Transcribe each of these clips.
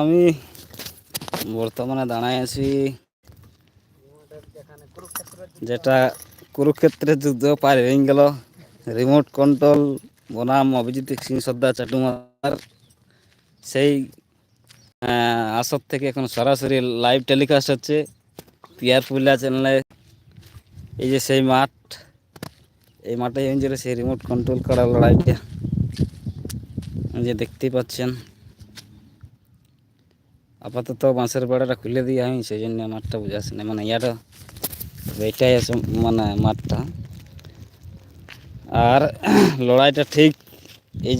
আমি বর্তমানে দাঁড়ায় আছি যেটা কুরুক্ষেত্রের যুদ্ধ পার হয়ে গেল। রিমোট কন্ট্রোল, বনাম, অভিজিৎ সিং, সর্দার চাটুমার, সেই আসর থেকে এখন সরাসরি লাইভ টেলিকাস্ট হচ্ছে। পিয়ার পুলিয়া চ্যানেলে এই যে সেই মাঠ, এই মাঠে সেই রিমোট কন্ট্রোল করা লড়াইটা যে দেখতেই পাচ্ছেন। আপাতত বাঁশের বেড়াটা খুলে দিয়ে আমি সেই জন্য মাঠটা বুঝাচ্ছি না। মানে ইয়াটা এইটাই আছে মানে মাঠটা। আর লড়াইটা ঠিক এই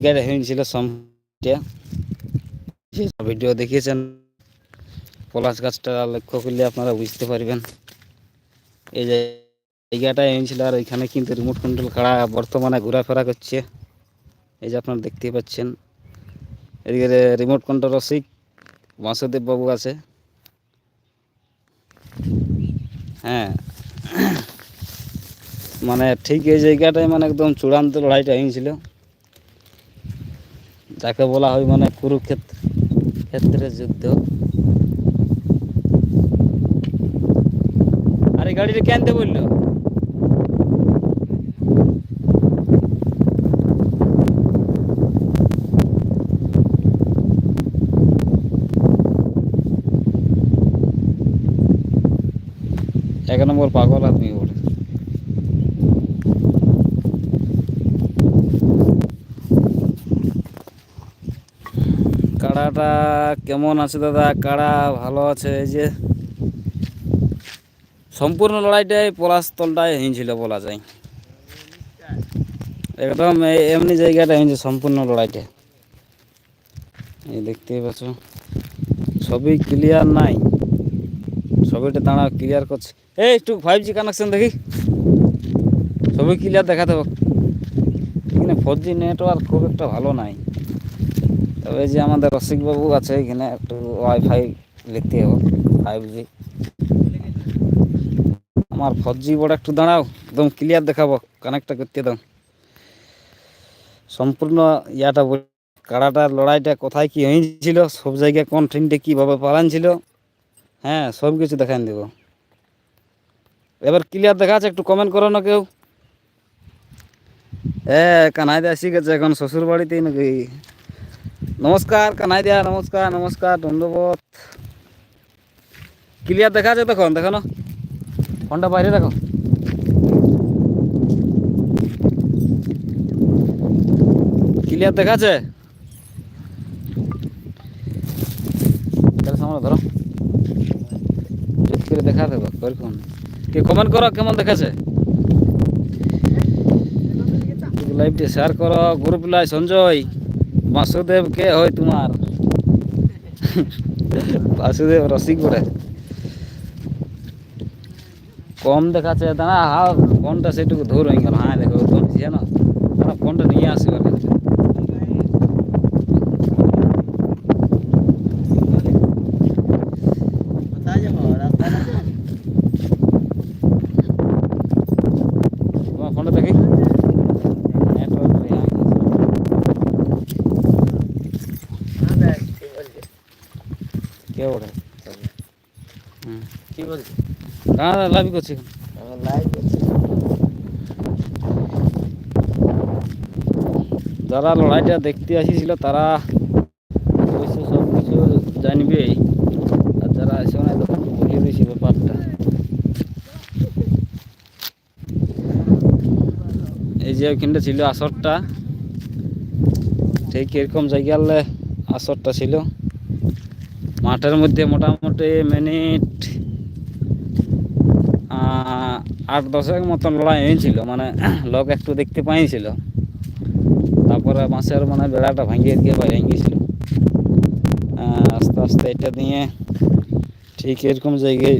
জায়গায় হয়েছিল সমটা ভিডিও দেখিয়েছেন। পলাশ গাছটা লক্ষ্য করলে আপনারা বুঝতে পারবেন। এই যে জায়গাটায় হয়েছিল আর ওইখানে কিন্তু রিমোট কন্ট্রোল কাড়া বর্তমানে ঘোরাফেরা করছে। এই যে আপনারা দেখতেই পাচ্ছেন। এদিকে রিমোট কন্ট্রোল রসিক বাসুদেব বাবু আছে। হ্যাঁ। মানে ঠিক এই জায়গাটায় মানে একদম চূড়ান্ত লড়াইটা হয়েছিল যাকে বলা হয় মানে কুরুক্ষেত্র, ক্ষেত্রের যুদ্ধ। আরে গাড়িটা কেনতে বলল? এক নম্বর পাগল আদমি বলে কাড়াটা কেমন আছে দাদা? কাড়া ভালো আছে? এই যে সম্পূর্ণ লড়াইটাই পলাশতলটাই হয়েছিল বলা যায়। একদম এমনি জায়গাটা হয়েছে সম্পূর্ণ লড়াইটা। এই দেখতেই পাচ্ছ। ছবি ক্লিয়ার নাই। ছবিটা দাঁড়া ক্লিয়ার করছে। এই, একটু ফাইভ জি কানেকশন দেখি। সবই ক্লিয়ার দেখা দেবো এখানে ফোর জি নেটওয়ার্ক খুব একটা ভালো নাই। তবে যে আমাদের রসিকবাবু আছে, এখানে একটু ওয়াইফাই লিখতে হবে ফাইভ জি আমার ফোর জি বড় একটু দাঁড়াও, একদম ক্লিয়ার দেখাবো কানেক্টটা করতে দাও। সম্পূর্ণ ইয়াটা কাড়াটার লড়াইটা কোথায় কি হয়েছিল, সব জায়গায় কোন ট্রেনটা কীভাবে পালান ছিল হ্যাঁ সব কিছু দেখান দেব। এবার ক্লিয়ার দেখা আছে একটু কমেন্ট করো না কেউ। হ্যাঁ কানাই দা এসে গেছে এখন শ্বশুর বাড়িতেই নাকি? নমস্কার কানাই দিয়া নমস্কার নমস্কার, ধন্যবাদ। ক্লিয়ার দেখা আছে তখন, দেখো না। ফোনটা বাইরে রাখো। ক্লিয়ার দেখা আছে ধরো। করে দেখা দেবো ওরকম কে কমেন্ট করো, কেমন দেখাছে লাইভটি শেয়ার করো গ্রুপ লাই সঞ্জয়, বাসুদেব কে হয় তোমার? বাসুদেব রসিক বলে কম দেখাচ্ছে, দাঁড়া হা ফোনটা সেটুকু ধর হয়ে গেল হ্যাঁ দেখো তুমি না দাঁড়া ফোনটা নিয়ে আসবে তোমার ফোনটা দেখি নেটওয়ার্ক নেই কে ওঠে হুম কি বলছি না লাভ করছি। লাইভ করছি। যারা লড়াইটা দেখতে আসিছিল তারা অবশ্য সব কিছু জানবেই আর যারা আসে না তখন বলে দিয়েছি ব্যাপারটা। এই যে ওখানটা ছিল আসরটা ঠিক এরকম জায়গালে আসরটা ছিল। মাঠের মধ্যে মোটামুটি মিনিট আট দশেক মতন লড়াই হয়েছিল মানে লোক একটু দেখতে পাইছিল তারপরে বাঁশের মানে বেড়াটা ভাঙিয়ে দিয়ে গিয়েছিল আস্তে আস্তে এটা নিয়ে ঠিক এরকম জায়গায়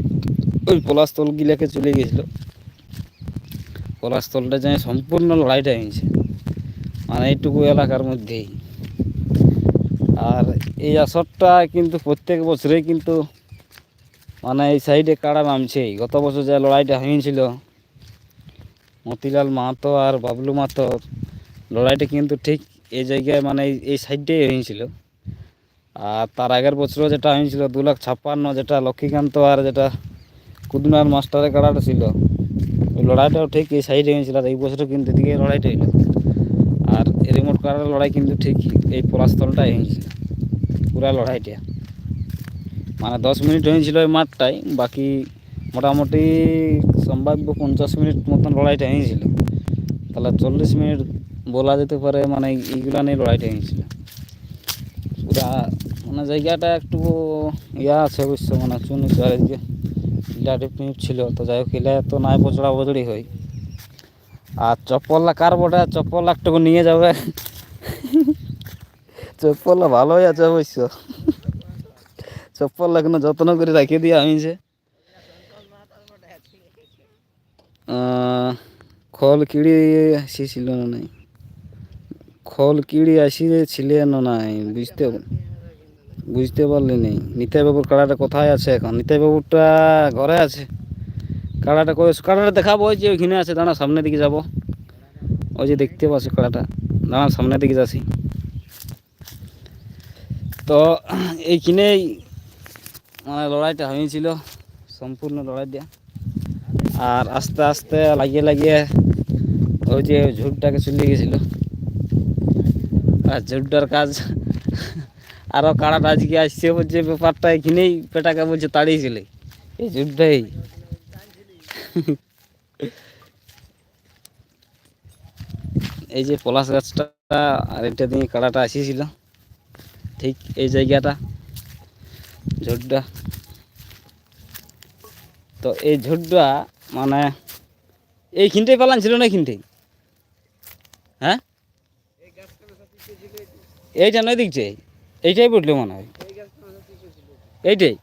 ওই পলাশতল গিলাকে চলে গেছিল। পলাশতলটা যাই সম্পূর্ণ লড়াইটা হয়েছে মানে এইটুকু এলাকার মধ্যেই। আর এই আসরটা কিন্তু প্রত্যেক বছরেই কিন্তু মানে এই সাইডে কাড়া নামছেই। গত বছর যে লড়াইটা হয়েছিল, মতিলাল মাহাতো আর বাবলু মাহাতো, লড়াইটা কিন্তু ঠিক এই জায়গায় মানে এই- সাইডটাই হয়েছিল। আর তার আগের বছরও যেটা হয়েছিল, দু লাখ ছাপ্পান্ন যেটা লক্ষ্মীকান্ত আর যেটা কুদনার মাস্টারের কাড়াটা ছিল, ওই লড়াইটাও ঠিক এই সাইডে হয়েছিল আর এই বছরও কিন্তু এদিকে লড়াইটা হইল। আর রিমোট কাড়ার লড়াই কিন্তু ঠিক এই পলাশতলটাই হয়েছিল। পুরা লড়াইটা। মানে দশ মিনিট হয়েছিল ওই মাঠটাই বাকি মোটামুটি সম্ভাব্য পঞ্চাশ মিনিট মতন লড়াইটা হয়েছিল। তাহলে চল্লিশ মিনিট বলা যেতে পারে মানে এইগুলা নিয়ে লড়াইটা হয়েছিল। পুরা মানে জায়গাটা একটু ইয়া আছে অবশ্য মানে চুনি চারিদিকে রিলেটিভ ছিল, তো যাই হোক এলে তো নাই বজড়া বজড়ি হয়। আর চপ্পলটা কার বটে চপ্পল একটুকু নিয়ে যাবে। চপ্পলটা ভালোই আছে অবশ্য। চপ্পল এখনও যত্ন করে রাখিয়ে দিয়ে আমি যে। খল কিড়ি আসিছিল না নাই? খল কিড়ি আসিছিলে না নাই? বুঝতে বুঝতে পারলি নি। নিতাই বাবুর কাড়াটা কোথায় আছে এখন? নিতাই বাবুরটা ঘরে আছে। কাড়াটা কই কাড়াটা দেখাবো, ওই যে ওইখানে আছে। দাঁড়া, সামনের দিকে যাব। ওই যে দেখতে পাচ্ছি কাড়াটা। দাঁড়া, সামনের দিকে যাচ্ছি। তো এইখানেই মানে লড়াইটা হয়েছিল সম্পূর্ণ লড়াইটা আর আস্তে আস্তে লাগিয়ে লাগিয়ে ওই যে ঝুটটাকে চলে গেছিল। আর ঝুটটার কাজ আরও কাড়াটা আজকে আসছে বলছে, ব্যাপারটা এখানেই পেটাকে বলছে, তাড়িয়েছিল। এই ঝুটটাই এই যে পলাশ গাছটা আর এটা দিয়ে কাড়াটা আসিয়েছিল। ঠিক এই জায়গাটা। ঝুটটা তো এই ঝুটটা মানে এইখিনটাই পালান ছিল না এইখিনটাই হ্যাঁ? এইটা নয় দিকছে এইটাই পড়ল মনে হয়। এইটাই।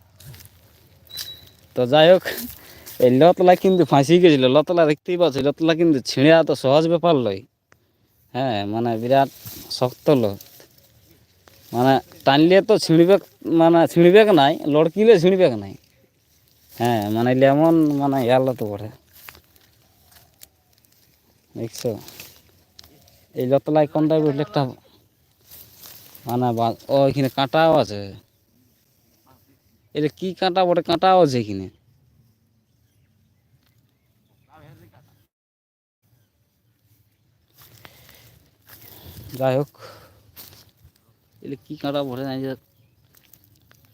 তো যাই হোক, এই লতলা কিন্তু ফাঁসি গেছিল। লতলা দেখতেই পাচ্ছি, লতলা কিন্তু ছিঁড়া তো সহজ ব্যাপার লয়। হ্যাঁ মানে বিরাট শক্ত লত মানে টানলে তো ছিঁড়বে মানে ছিঁড়বে নাই? লড়কিলে ছিঁড়বে নাই? হ্যাঁ মানে লেমন মানে ইয়ালো তো বটে দেখছ? এই লতলায় কোনটায় বসলে একটা মানে ও, এখানে কাঁটাও আছে। এটা কি কাঁটা বটে? কাঁটাও আছে এখানে। যাই হোক। কি কাঁটা বটে নাই যে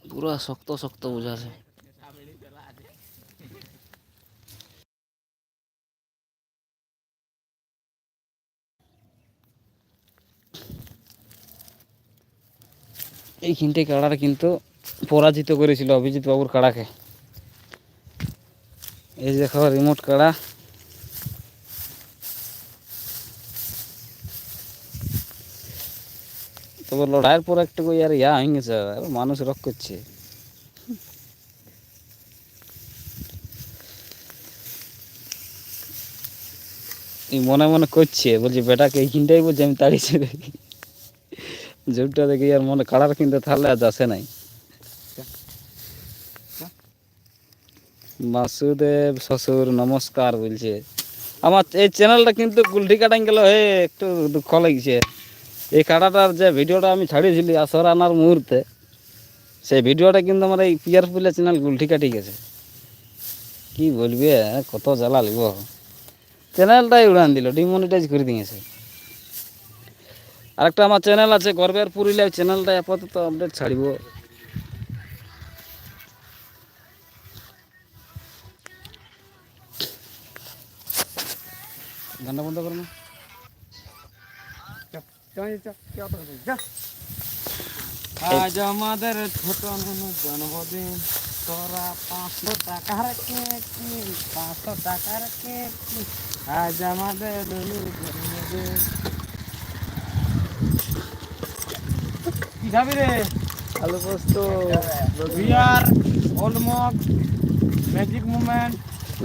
পুরো শক্ত শক্ত বোঝাছে এইখানটাই কাড়াটা কিন্তু পরাজিত করেছিল অভিজিৎ বাবুর কাড়াকে এই দেখো রিমোট কাড়া তবে লড়াইয়ের পর একটু আর ইয়া হয়ে গেছে মানুষ রক করছে। মনে মনে করছে, বলছে, বেটাকে এইখানটাই বলছে, আমি তাড়িয়েছি জোরটা দেখি আর মনে, কাড়ার কিনতে থাকলে আজ আসে নাই। বাসুদেব শ্বশুর নমস্কার বলছে। আমার এই চ্যানেলটা কিন্তু গুলটি কাটাই গেল, হে, একটু দুঃখ লাগছে। এই কাটাটার যে ভিডিওটা আমি ছাড়িয়েছিলি আসর আনার মুহূর্তে, সেই ভিডিওটা কিন্তু আমার এই পিয়ার পুলে চ্যানেল গুলটি কাটি গেছে কি বলবি কত জ্বালা লিব চ্যানেলটাই উড়ান দিল ডিমনিটাইজ করে দিয়েছে। আরেকটা আমার চ্যানেল আছে গর্বের পুরুলিয়া চ্যানেলটা আপাতত আপডেট ছাড়িব। গানটা বন্ধ করো না। আজ আমাদের ছোট জন্মদিন। তোরা পাঁচশো টাকার কেক পাঁচশো টাকার কেক। আজ আমাদের জন্মদিন। কি খাবি রে? আলু পোস্ত বিয়ার অলমক ম্যাজিক মুভমেন্ট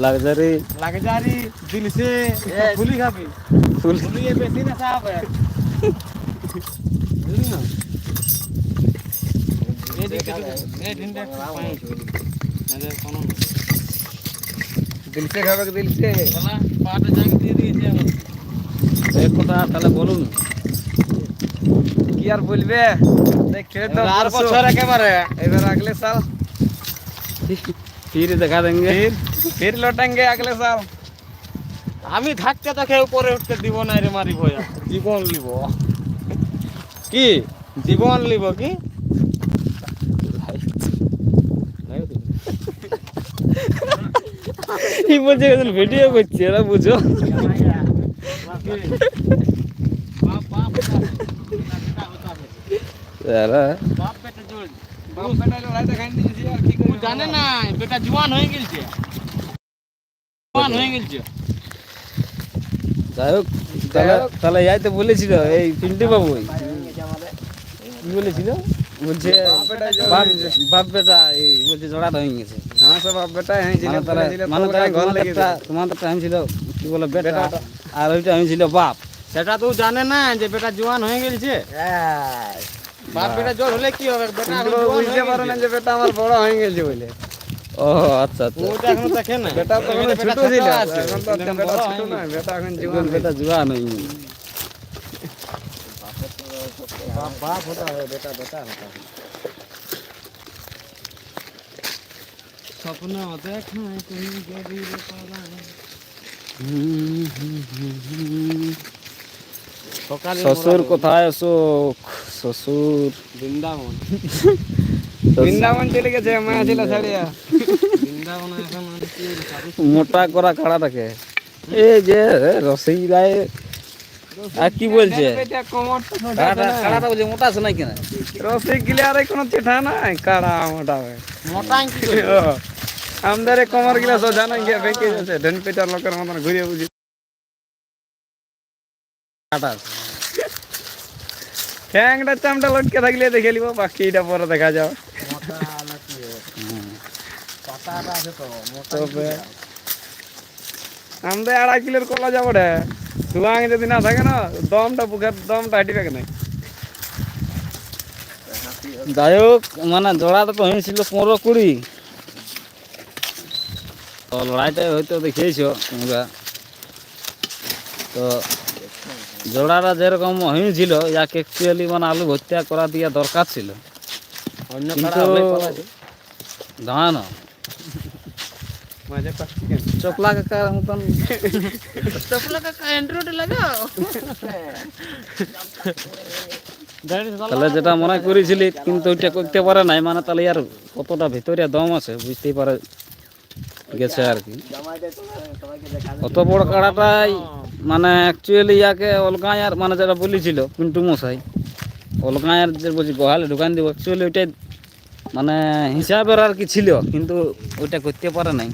লাক্সারি লাগজারি দিলসে ফুলি খাবি। ফুল বেশি না সাহেব এক কথা তাহলে বলুন কি আর বলবে দেখে তো আর বছর একেবারে এবার আগলে সাল ফির দেখা দেঙ্গে ফির লটেঙ্গে আগলে সাল আমি থাকতে তাকে উপরে উঠতে দিব না রে মারি ভয়া। জীবন লিব। কি? জীবন লিব কি? কি বলছে এখন ভিডিও করছি এরা বুঝো। জানে না বেটা জওয়ান হয়ে গেলছে জওয়ান হয়ে গেলছে যাই হোক তাহলে তাহলে যাইতে বলেছিল এই পিন্টু বাবু কি বলেছিল বলছে বাপ বাপ বেটা এই বলছে জড়াটা হয়ে গেছে। হ্যাঁ সব বাপ বেটা হয়ে মানে তারা মানে ঘর লেগে তোমাদেরটা তোমাদেরটা আমি ছিল কি বলে বেটা। আর ওইটা আমি ছিল বাপ। সেটা তো জানে না যে বেটা জওয়ান হয়ে গেলছে বাপ বেটা জোর হলে কি হবে? বেটা বুঝতে পারে না যে বেটা আমার বড় হয়ে গেছে বলে। ও আচ্ছা আচ্ছা। ওটা এখনও দেখে না বেটা তো ছোট ছিল। এখন তো বেটা ছোট না বেটা এখন জওয়ান বেটা জুয়া নেই बाप बाप होता है बेटा बेटा होता है सपना देखा तुम गरीब সকালে শ্বশুর কোথায় অশোক শ্বশুর বৃন্দাবন তো বৃন্দাবন চলে গেছে মায়া ছিল ছাড়িয়া বৃন্দাবন এখন আর কি সাধু মোটা করা কাড়াটাকে এই যে রসই রায় আর কি বলছে? কাড়াটা বলছে মোটা আছে নাই কেন রসিক গিলে আর কোনো চিঠা নাই? কাড়া মোটা মোটা আমাদের কোমর গিলা সোজা নাই গিয়ে বেঁকে যাচ্ছে ঢেন পেটার লোকের মতন ঘুরিয়ে বুঝি। কাটা ঠ্যাংটা চামটা লটকে থাকলে দেখে নিব বাকি এটা পরে দেখা যাবে। মোটা নাকি হুম। পাতাটা আছে তো মোটা তবে আমাদের আড়াই কিলোর কলা যাব রে। সুয়াং যদি না থাকে না দমটা বুকের দমটা হাঁটিবে কেন যাই হোক মানে জোড়াটা তো হয়েছিল পনেরো কুড়ি। তো লড়াইটা হয়তো দেখিয়েছ তোমরা। তো জোড়াটা যেরকম হয়েছিল ইয়াকে অ্যাকচুয়ালি মানে আলু ভর্তা করা দিয়া দরকার ছিল। অন্য কিন্তু পাচ্ছি কেন চকলা কাকার মতন। চপলা কাকা এন্ড্রয়েড লাগাও? তাহলে যেটা মনে করেছিলি কিন্তু ওইটা করতে পারে নাই মানে তাহলে আর কতটা ভিতরে দম আছে বুঝতেই পারে গেছে আর কি। অত বড় কাড়াটাই মানে অ্যাকচুয়ালি ইয়াকে অলগাঁয়ার মানে যেটা বলেছিল পিন্টু মশাই অলগাঁয়ার যে বলছি গোহালে ঢুকান দিব অ্যাকচুয়ালি ওইটাই মানে হিসাবের আর কি ছিল কিন্তু ওইটা করতে পারে নাই।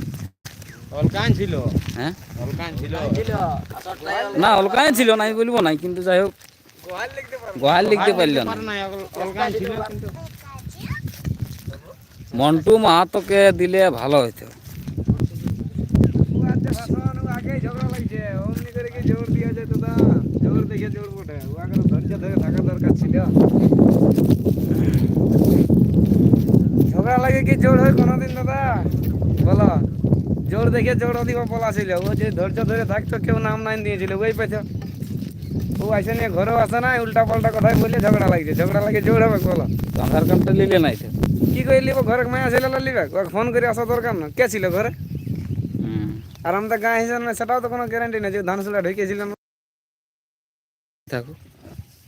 অলকান ছিল। হ্যাঁ? অলকান ছিল। না অলগাঁয় ছিল না আমি বলব নাই কিন্তু যাই হোক। গোয়াল লিখতে পারো গোহাল লিখতে পারল না অলকান ছিল কিন্তু। মন্টু মাহাতোকে দিলে ভালো হতো আজকে ভাষণ ঝগড়া লাগছে। অমনি করে কি জোর দিয়া যায় তো জোর দেখে জোর বটে। ও ধৈর্য ধরে থাকা দরকার ছিল। ঝগড়া লাগে কি জোর হয় কোনোদিন দাদা? বলো। জোর দেখে জোর দিব বলা ছিল। ও যে ধৈর্য ধরে থাকতো কেউ নাম নাই দিয়েছিল ওই পেছ ও আসে নিয়ে ঘরেও আসে না উল্টা পাল্টা কথাই বলে ঝগড়া লাগছে ঝগড়া লাগে জোর হবে বলো। আধার কার্ডটা নিলে নাই কি করে লিব ঘরে মায়া ছিল লিবে? ফোন করে আসা দরকার না। কে ছিল ঘরে? আর আমাদের গাঁ হিসাবে না সেটাও তো কোনো গ্যারান্টি নেই যে ধান সুলা ঢুকেছিলাম থাকো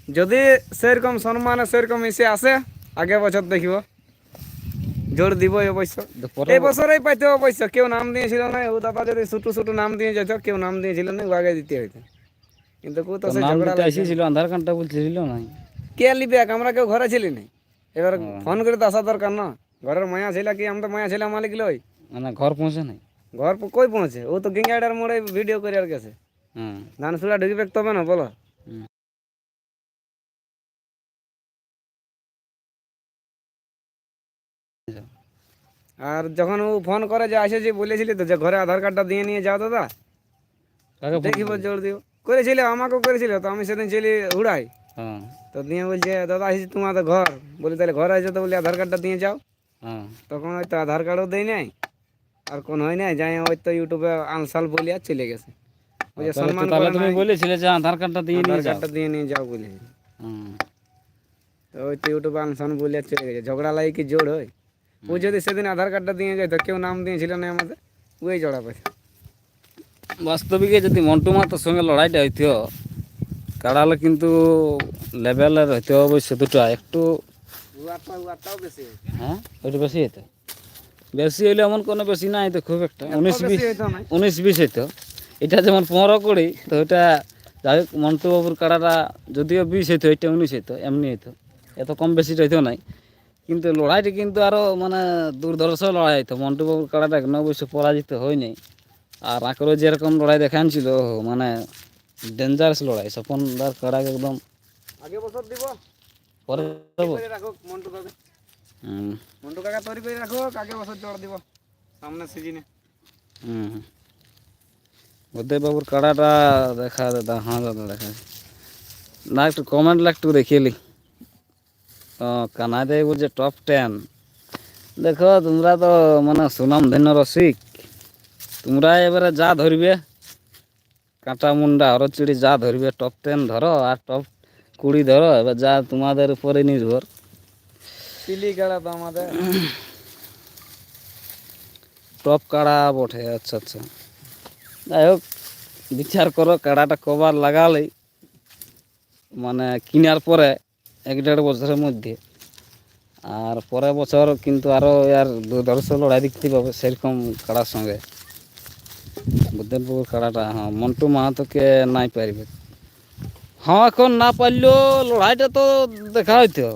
যদি সেরকম সম্মানে সেরকম এসে আসে আগে বছর দেখিব। জোর দিব অবশ্য। এই বছরেই পাইতে অবশ্য কেউ নাম দিয়েছিল না ও দাদা যদি ছোটো ছোটো নাম দিয়ে যেত কেউ নাম দিয়েছিল না আগে দিতে হইতো। কিন্তু কো তো। এসেছিল আধার কার্ডটা বলছিল না কে লিবে আমরা কেউ ঘরে ছিলি না। এবার ফোন করে তো আসা দরকার না। ঘরের মায়া ছিল কি আমরা মায়া ছিল মালিক লই। মানে ঘর পৌঁছে নাই। ঘর কই পৌঁছে? ও তো গেঙ্গাডার মোড়ে ভিডিও করে আর গেছে। হুম ধান সুলা ঢুকবে তবে না বলো হুম। আর যখন ও ফোন করে যে আসে যে বলেছিলি তো যে ঘরে আধার কার্ডটা দিয়ে নিয়ে যাও দাদা দেখিব জোর দিও। করেছিল আমাকেও করেছিল তো আমি সেদিন ছেলে উড়াই হ্যাঁ। তো দিয়ে বলছে দাদা আসছি তোমাদের ঘর। বলি তাহলে ঘর আছে তো বলি আধার কার্ডটা দিয়ে যাও। হ্যাঁ। তখন হয়তো আধার কার্ডও দেয় নাই আর কোন হয় নাই যাই হয়তো ইউটিউবে আনসাল বলি আর চলে গেছে। ওই যে তাহলে তো- সম্মান তাহলে তুমি বলেছিলে যে আধার কার্ডটা দিয়ে নিয়ে যাও। কার্ডটা দিয়ে নিয়ে যাও বলে। তো তো ওই তো ইউটিউবে আনসান বলে চলে গেছে। ঝগড়া লাগে কি জোর হয়? ও যদি সেদিন আধার কার্ডটা দিয়ে যেত কেউ নাম দিয়েছিল না আমাদের? ওই জড়া পাইছে বাস্তবিকে যদি মন্টু মাতার সঙ্গে লড়াইটা হইতো কাড়ালে কিন্তু লেভেলের হইতে অবশ্য দুটো একটু হ্যাঁ? ওইটা বেশি হইতো? বেশি হইলে এমন কোনো বেশি না হইতো খুব একটা। উনিশ বিশ উনিশ বিশ হইতো। এটা যেমন পনেরো কুড়ি তো ওইটা যাই হোক মন্টু বাবুর কাড়াটা যদিও বিশ হইতো এটা উনিশ হইতো এমনি হইতো। এত কম বেশি হইতো নাই। কিন্তু লড়াইটা কিন্তু আরও মানে দুর্ধর্ষ লড়াই হইতো। মন্টু বাবুর কাড়াটা এখন অবশ্য পরাজিত হয়নি। আর আঁকড়ো যেরকম লড়াই দেখানছিল মানে ডেঞ্জারাস লড়াই। স্বপনদার কাড়াকে একদম আগে বছর দিব। পরে রাখো মন্টু কাকা হুম। মন্টু কাকা তৈরি করে রাখো আগে বছর জড় দিব। সামনে সিজনে হুম। উদয় বাবুর কাড়াটা দেখা দাদা হ্যাঁ দাদা দেখা। না একটু কমেন্ট একটু দেখিয়েলি ও কানাডায় বলছে টপ টেন দেখো তোমরা তো মানে সুনাম ধন্য রসিক। তোমরা এবারে যা ধরবে কাঁটা মুন্ডা হরচুড়ি যা ধরবে টপ টেন ধরো আর টপ কুড়ি ধরো এবার যা তোমাদের উপরে নির্ভর। পিলি গাড়া তো আমাদের। টপ কাড়া বটে আচ্ছা আচ্ছা। যাই হোক বিচার করো কাড়াটা কবার লাগালে মানে কেনার পরে এক দেড় বছরের মধ্যে। আর পরের বছর কিন্তু আরও আর দুর্ধর্ষ লড়াই দেখতে পাবে সেরকম কাড়ার সঙ্গে। বুদ্ধেরপুর কাড়াটা হ্যাঁ মন্টু মাহাতোকে নাই পারবে। হ্যাঁ এখন না পারলেও লড়াইটা তো দেখা হইতো।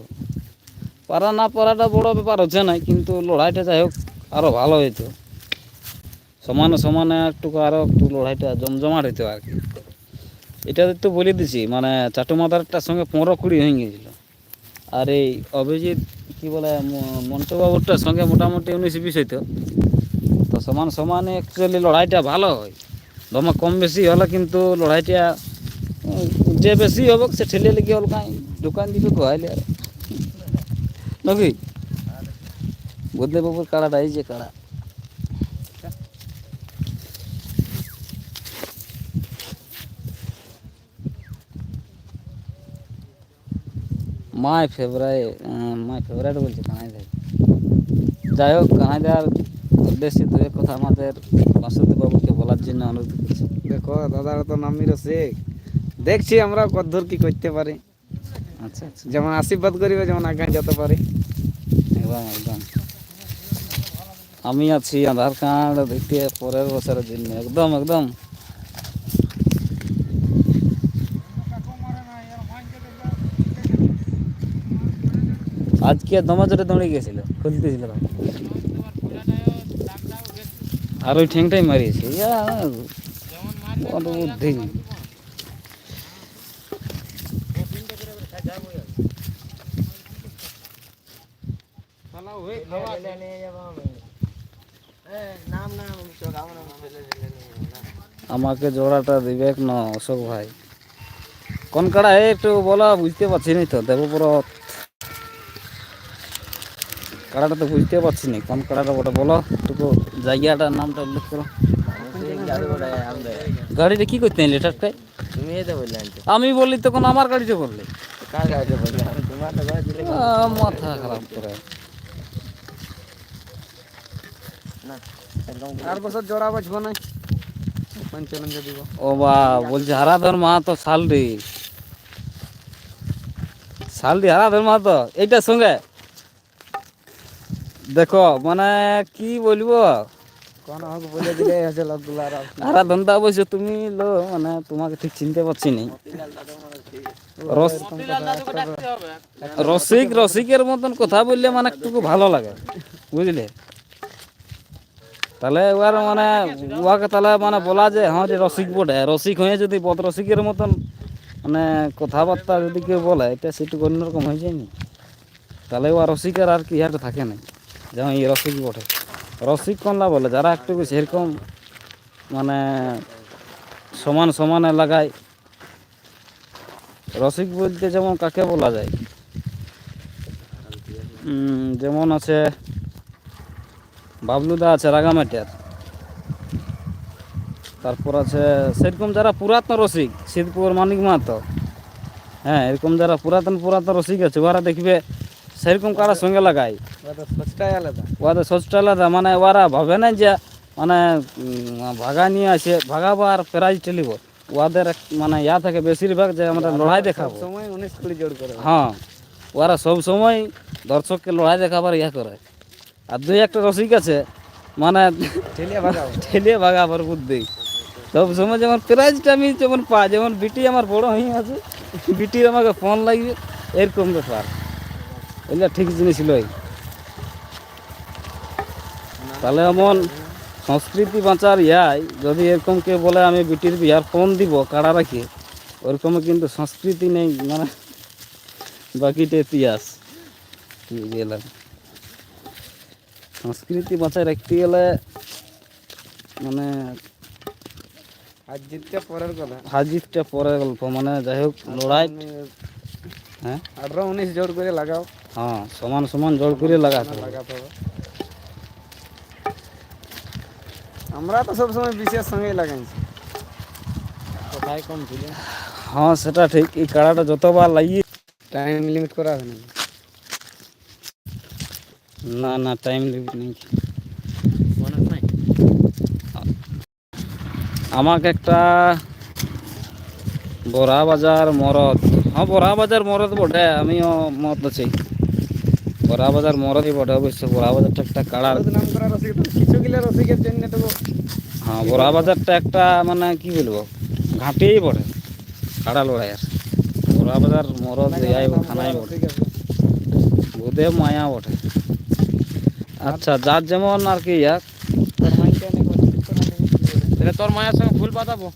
পারা না পারাটা বড় ব্যাপার হচ্ছে না, কিন্তু লড়াইটা যাই হোক আরও ভালো হইতো। সমানে সমানে একটু আরও একটু লড়াইটা জমজমাট হইতো আর কি। এটা তো বলে দিছি মানে চাটু মাদারটার সঙ্গে পনেরো কুড়ি হয়ে গিয়েছিল। আর এই অভিজিৎ, কি বলে, ম- মন্টু বাবুরটার সঙ্গে মোটামুটি উনিশ বিশ হইতো। তো সমান সমানে অ্যাকচুয়ালি লড়াইটা ভালো হয়। দমে কম বেশি হলে কিন্তু লড়াইটা যে বেশি হব সে ঠেলে লেগে হল কাই দোকান দিবে কহাইলে আর। নাকি? বদলে বাবুর কাড়াটা এই যে কাড়া। মাই ফেভারাইট মাই ফেভারাইট বলছে কানাই দেয় যাই হোক কানাই দেওয়ার উদ্দেশ্যে দু এক কথা আমাদের বাসুদেব বাবুকে বলার জন্য অনুরোধ করছি। দেখো দাদার তো নামি রসিক দেখছি আমরা কদ্দূর কি করতে পারি। আচ্ছা আচ্ছা। যেমন আশীর্বাদ করিবে যেমন আগে যেতে পারি। একদম একদম। আমি আছি আধার কার্ড দেখতে পরের বছরের জন্য। একদম একদম। আজকে দমা জোরে দৌড়ে গেছিল খুলতেছিল। আর ওই ঠেংটাই মারিয়েছে বুদ্ধি আমাকে জোড়াটা দিবেক না অশোক ভাই। কোন কাড়া একটু বলা, বুঝতে পারছি না তো দেবপুরত কাড়াটা তো বুঝতে পারছি না কোন কাড়াটা ওটা বলো? একটু জায়গাটার নামটা উল্লেখ করো। গাড়িটা কি করতে নিলে টাটকায় তুমি তো বললে আমি বললি তখন আমার গাড়িতে বললি। কার গাড়িতে বললে? মাথা খারাপ করে। আর বছর জোড়া বাঁচবো না? ও বা বলছে হারাধর মা তো হারাধর মা তো এইটার সঙ্গে দেখো মানে কি বলব? কোন হোক বলে দিলে হচ্ছে লোকগুলো আর হারাধনটা অবশ্য তুমি লো মানে তোমাকে ঠিক চিনতে পারছি নি। রসিক রসিকের মতন কথা বললে মানে একটু ভালো লাগে বুঝলে? তাহলে ওর মানে উহাকে তাহলে মানে বলা যে হ্যাঁ যে রসিক বটে। রসিক হয়ে যদি বদ রসিকের মতন মানে কথাবার্তা যদি কেউ বলে এটা সেটুকু অন্যরকম হয়ে যায়নি তাহলে ও রসিকের আর কি ইহাটা থাকে না যেমন এই রসিক বটে। রসিক কোনলা বলে, যারা একটু সেরকম মানে সমান সমানে লাগায় রসিক বলতে যেমন কাকে বলা যায়? যেমন আছে বাবলুদা আছে রাগামাটিয়ার তারপর আছে সেরকম যারা পুরাতন রসিক, সিদ্ধপুর মানিক মাহাতো। হ্যাঁ এরকম যারা পুরাতন পুরাতন রসিক আছে, ওরা দেখবে সেরকম কারার সঙ্গে আলাদা। ওদের সোচটা আলাদা। মানে ওরা ভাবে না যে মানে ভাগা নিয়ে আসে ভাগাবো আর প্রাইজ টেলিব ওদের মানে ইয়া থাকে বেশিরভাগ যে আমরা লড়াই দেখাবো। সময় উনিশ কুড়ি জোর করে হ্যাঁ। ওরা সব সময় দর্শককে লড়াই দেখাবার ইয়া করে। আর দুই একটা রসিক আছে মানে ঠেলিয়ে ভাগাবার বুদ্ধি। সব সময় যেমন প্রাইজটা আমি যেমন পা যেমন বিটি আমার বড় হয়ে আছে বিটির আমাকে ফোন লাগবে এরকম ব্যাপার। ওইটা ঠিক জিনিস লই। তাহলে এমন সংস্কৃতি বাঁচার ইয়াই যদি এরকম কেউ বলে আমি বিটির বিয়ার ফোন দিব কাড়া রাখি ওরকম কিন্তু সংস্কৃতি নেই মানে বাকিটা ইতিহাস। গেলাম সংস্কৃতি বাঁচায় রাখতে গেলে মানে আর পরের কথা। হাজিরটা পরের গল্প মানে যাই হোক লড়াই হ্যাঁ? আঠারো উনিশ জোর করে লাগাও। হ্যাঁ সমান সমান জোর করে লাগাতে হবে। লাগাতে হবে। আমরা তো সবসময় বিশেষ সঙ্গেই লাগাইছি। কোথায় কম ছিল হ্যাঁ সেটা ঠিক। এই কাড়াটা যতবার লাগিয়ে টাইম লিমিট করা হবে না না না টাইম লিমিট নেই। আমাকে একটা বড়া বাজার মরদ হ্যাঁ বড়া বাজার মরদ বটে আমিও মত আছি বড়া বাজার মরদই বটে অবশ্য বড়া বাজারটা একটা কাড়ার হ্যাঁ বড়া বাজারটা একটা মানে কি বলব? ঘাঁটিই বটে কাড়া লড়াইয়ের বড়া বাজার মরদ ইয়াই থানায় বটে। বোধে মায়া বটে। আচ্ছা যার যেমন আর কি নেই। তাহলে তোর মায়ের সঙ্গে ফুল পাতাবো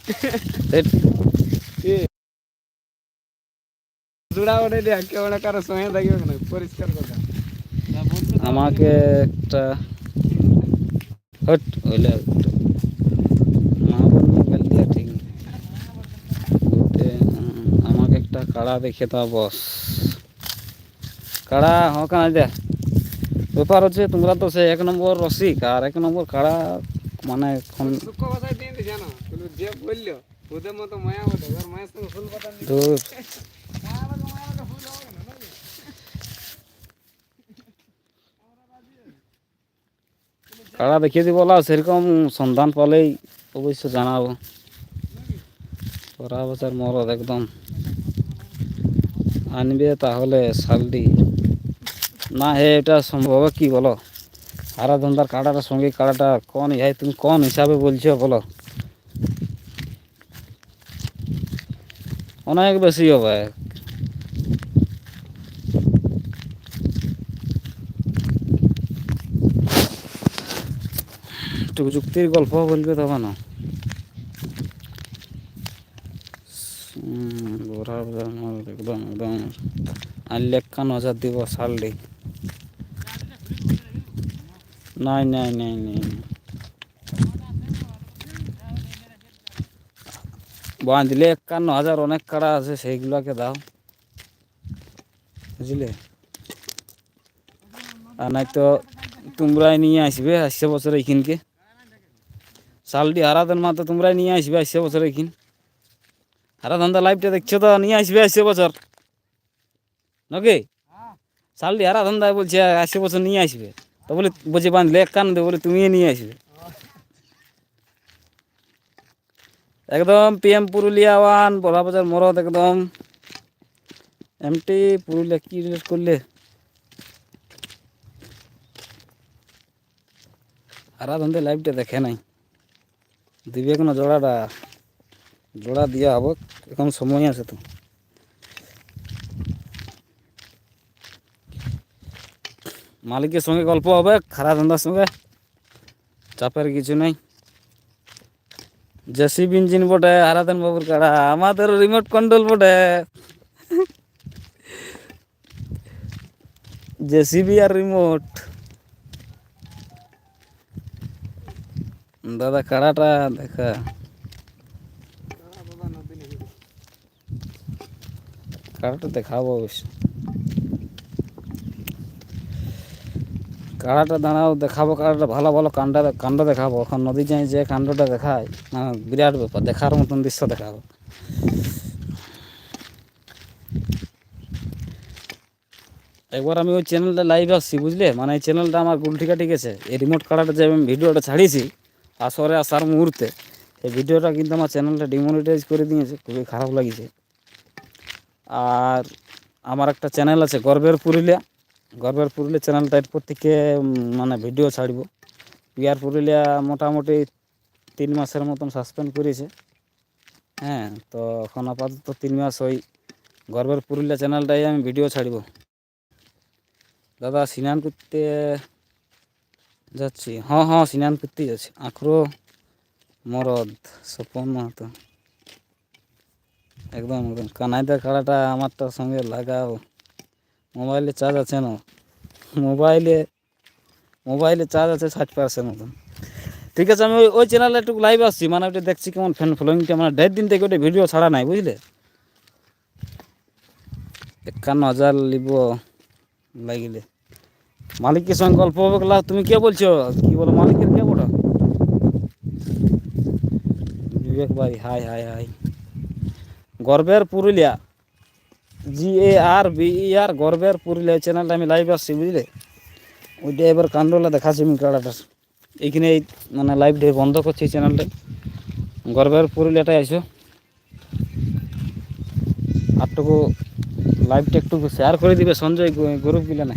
জোড়া ওঠে দিয়ে কেউ কারও সঙ্গে থাকবে না পরিষ্কার কথা। আমাকে একটা হট হইলে ঠিক উম, আমাকে একটা কাড়া দেখে তা বস কাড়া হ্যাঁ কানা দে ব্যাপার হচ্ছে তোমরা তো সে এক নম্বর রসিক আর এক নম্বর কাড়া মানে এখন যে বলল ওদের মতো মায়া বটে মায়ের সঙ্গে ফুল পাতা কাড়া দেখিয়ে দিব বলা সেরকম সন্ধান পালেই অবশ্য জানাব। পরা বছর মরদ একদম। আনবে তাহলে শালটি না, হে, এটা সম্ভব কি বলো? সারা ধন্দার কাড়াটার সঙ্গে কাড়াটা কোন ইহাই তুমি কোন হিসাবে বলছো বলো? অনেক বেশি হবে। যুক্তির গল্প বলবে তবে না একদম একদম আনলে একান্ন হাজার দিব সালডি নাই নাই নাই নাই। বাঁধলে একান্ন হাজার অনেক কাড়া আছে, সেইগুলোকে দাও। বুঝলে? আর নাই তো তোমরাই নিয়ে আসবে, আসছে বছর এইখিনকে সালটি হারাধন মা তো তোমরাই নিয়ে আসবে আসছে বছর এইখিন হারাধন দা লাইভটা দেখছ তো? নিয়ে আসবে আসছে বছর। নাকি? সালটি হারাধন দা বলছে আসছে বছর নিয়ে আসবে। তো বলে, বলছে, বাঁধলে এক কান দেবে বলে তুমিও নিয়ে আসবে। একদম পিএম পুরুলিয়া ওয়ান, বড়া বাজার মরদ একদম। এমটি পুরুলিয়া কি রেট করলে? আরাধনদের লাইভটা দেখে নাই। দিবে কোনো জোড়াটা, জোড়া দিয়া হব, এখন সময় আছে তো। মালিকের সঙ্গে গল্প হবে খারাপ ধান্দার সঙ্গে, চাপের কিছু নাই। জেসিবি ইঞ্জিন বটে হারাধন বাবুর কাড়া, আমাদের রিমোট কন্ট্রোল বটে। জেসিবি আর রিমোট দাদা, কাড়াটা দেখা। কাড়াটা দেখাবো অবশ্য। কাড়াটা দাঁড়াও, দেখাবো কাড়াটা, ভালো ভালো কাণ্ড কাণ্ড দেখাবো। এখন নদী যাই যে কাণ্ডটা দেখায়, না, বিরাট ব্যাপার, দেখার মতন দৃশ্য দেখাবো। একবার আমি ওই চ্যানেলটা লাইভ আসছি, বুঝলে? মানে এই চ্যানেলটা আমার গুলঠিকা ঠিক আছে এই রিমোট কাড়াটা যে আমি ভিডিওটা ছাড়িয়েছি আসরে আসার মুহূর্তে এই ভিডিওটা কিন্তু আমার চ্যানেলটা ডিমনিটাইজ করে দিয়েছে, খুবই খারাপ লাগিছে। আর আমার একটা চ্যানেল আছে গর্বের পুরুলিয়া। গর্বের পুরুলিয়া চ্যানেলটা এরপর থেকে মানে ভিডিও ছাড়ব। পিয়ার পুরুলিয়া মোটামুটি তিন মাসের মতন সাসপেন্ড করেছে। হ্যাঁ তো এখন আপাতত তিন মাস ওই গর্বের পুরুলিয়া চ্যানেলটাই আমি ভিডিও ছাড়ব। দাদা, স্নান করতে যাচ্ছি। হ্যাঁ হ্যাঁ স্নান করতে যাচ্ছি। আখরো মরদ, স্বপন মাহাতো। একদম একদম। কানাইদার খাড়াটা আমারটার সঙ্গে লাগাও। মোবাইলে চার্জ আছে না? মোবাইলে মোবাইলে চার্জ আছে ষাট পার্সেন্ট মতন। ঠিক আছে, আমি ওই ওই চ্যানেলে একটু লাইভ আসছি। মানে ওটা দেখছি কেমন ফ্যান ফলোয়িংটা মানে দেড় দিন থেকে ওটা ভিডিও ছাড়া নাই, বুঝলে? একান্ন হাজার লিব লাগিলে। মালিকের সঙ্গে গল্প হবে তুমি কে বলছো? কি বলো, মালিকের কে বলো? বিবেক ভাই, হাই হাই হাই। গর্বের পুরুলিয়া জি এ আর বি ই আর গর্বের পুরুলিয়া চ্যানেলটা আমি লাইভ আসছি, বুঝলে? ওইটা এবার কাণ্ডলা দেখাচ্ছি আমি কাড়াটার এইখানে এই মানে লাইভটা বন্ধ করছি এই চ্যানেলটা গর্বের পুরুলিয়াটাই আইসো। আরটুকু লাইভটা একটু শেয়ার করে দিবে সঞ্জয় গ্রুপ গিলা না।